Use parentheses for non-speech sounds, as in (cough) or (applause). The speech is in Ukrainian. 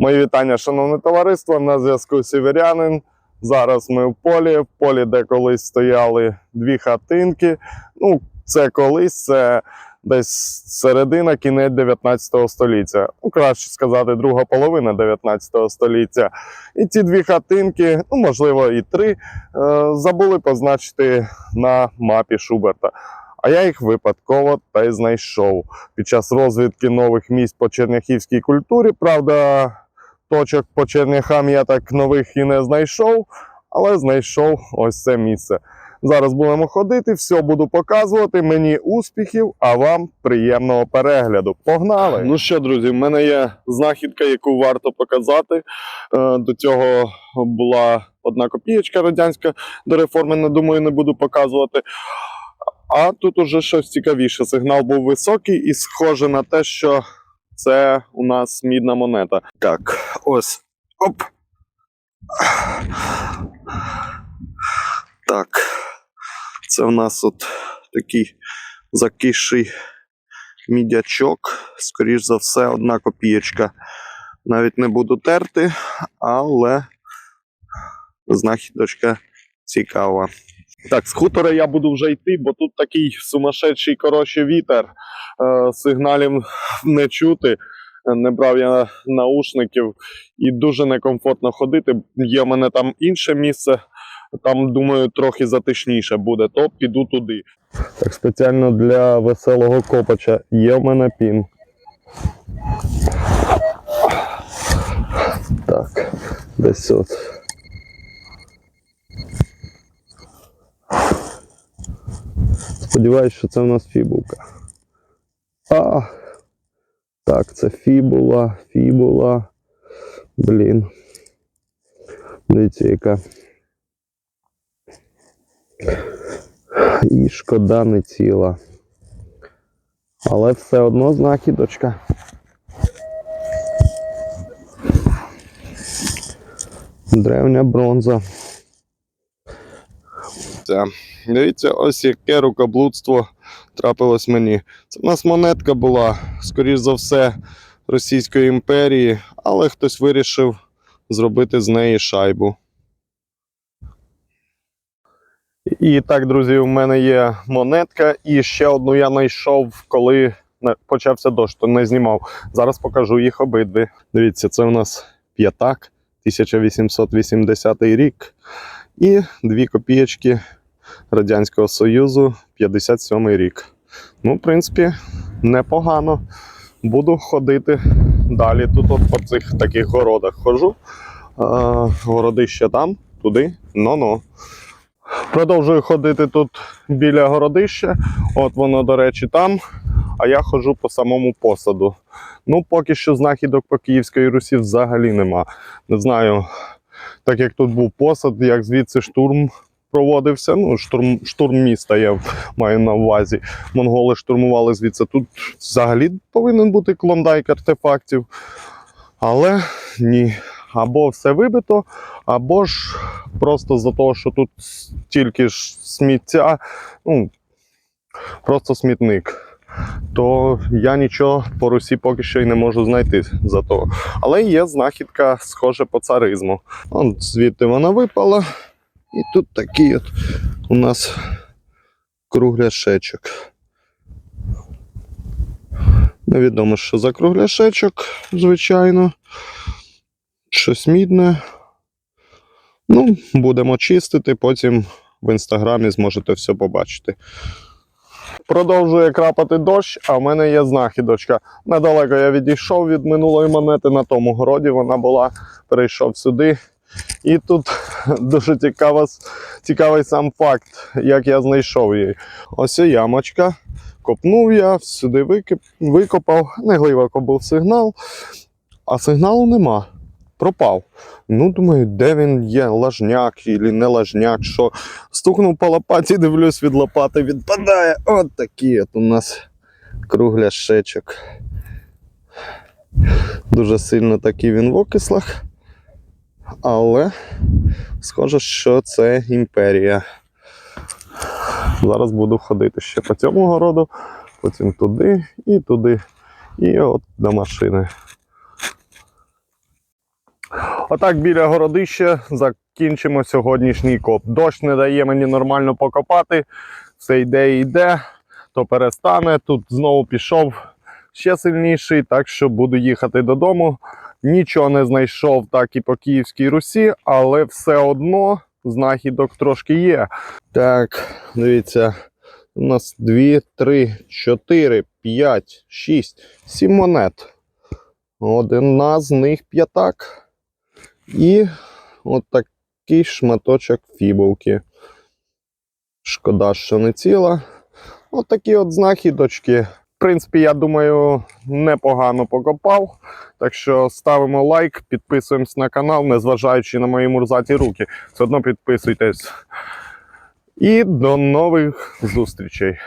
Мої вітання, шановне товариство. На зв'язку Сіверянин. Зараз ми в полі, в полі, де колись стояли дві хатинки. Ну, це колись, це десь середина, кінець 19 століття. Ну, краще сказати, друга половина 19 століття. І ці дві хатинки, ну можливо, і три, е, забули позначити на мапі Шуберта. А я їх випадково та й знайшов під час розвідки нових місць по черняхівській культурі. Правда, точок по черняхам я так нових і не знайшов, але знайшов ось це місце. Зараз будемо ходити, все буду показувати. Мені успіхів, а вам приємного перегляду. Погнали! Ну що, друзі, в мене є знахідка, яку варто показати. Е, До цього була одна копієчка радянська до реформи, не думаю, не буду показувати. А тут уже щось цікавіше. Сигнал був високий і схоже на те, що це у нас мідна монета. Так, ось. Оп. Так. Це в нас от такий закисший мідячок. Скоріш за все, одна копієчка. Навіть не буду терти, але знахідочка цікава. Так, з хутора я буду вже йти, бо тут такий сумасшедший коротше вітер. Е, сигналів не чути. Не брав я наушників і дуже некомфортно ходити. Є в мене там інше місце, там, думаю, трохи затишніше буде, то піду туди. Так, спеціально для веселого копача є в мене пін. Так, десь от. Сподіваюсь, що це в нас фібулка. А, так, це фібула, фібула. Блін. Дивіться, яка. І шкода не ціла. Але все одно знахідочка. Древня бронза. Це. Дивіться, ось яке рукоблудство трапилось мені. Це в нас монетка була, скоріш за все, Російської імперії, але хтось вирішив зробити з неї шайбу. І так, друзі, у мене є монетка, і ще одну я знайшов, коли почався дощ, то не знімав. Зараз покажу їх обидві. Дивіться, це у нас п'ятак, 1880 рік. І дві копієчки Радянського Союзу, 57 рік. Ну, в принципі, непогано. Буду ходити далі. Тут от по цих таких городах хожу. А, городище там, туди, но-но. Продовжую ходити тут біля городища. От воно, до речі, там. А я ходжу по самому посаду. Ну, поки що знахідок по Київської Русі взагалі нема. Не знаю, так як тут був посад, як звідси штурм проводився. Ну, штурм, штурм міста я маю на увазі. Монголи штурмували звідси. Тут взагалі повинен бути клондайк артефактів. Але ні. Або все вибито, або ж просто за того, що тут тільки ж сміття, ну, просто смітник. То я нічого по Русі поки що й не можу знайти за того. Але є знахідка, схоже по царизму. Он звідти вона випала. І тут такий от у нас кругляшечок. Невідомо, що за кругляшечок, звичайно. Щось мідне. Ну, будемо чистити, потім в інстаграмі зможете все побачити. Продовжує крапати дощ, а в мене є знахідочка. Недалеко я відійшов від минулої монети на тому городі. Вона була, перейшов сюди. І тут (laughs) дуже цікава, цікавий сам факт, як я знайшов її. Ось ямочка. Копнув я, сюди викопав, не глибоко був сигнал, а сигналу нема. Пропав. Ну, думаю, де він є, лажняк і не лажняк, що стукнув по лопаті, дивлюсь, від лопати відпадає. От такий от у нас кругляшечок. Дуже сильно такий він в окислах. Але схоже, що це імперія. Зараз буду ходити ще по цьому городу, потім туди і туди. І от до машини. Отак біля городища закінчимо сьогоднішній коп. Дощ не дає мені нормально покопати. Все йде і йде, то перестане. Тут знову пішов ще сильніший, так що буду їхати додому. Нічого не знайшов так і по Київській Русі, але все одно знахідок трошки є. Так, дивіться, у нас 2, 3, 4, 5, 6, 7 монет. Одна з них п'ятак. І от шматочок фібулки. Шкода, що не ціла. От от знахідочки. Принципі, я думаю, непогано покопав. Так що ставимо лайк, підписуємось на канал, незважаючи на мої мурзаті руки. Все одно підписуйтесь. І до нових зустрічей.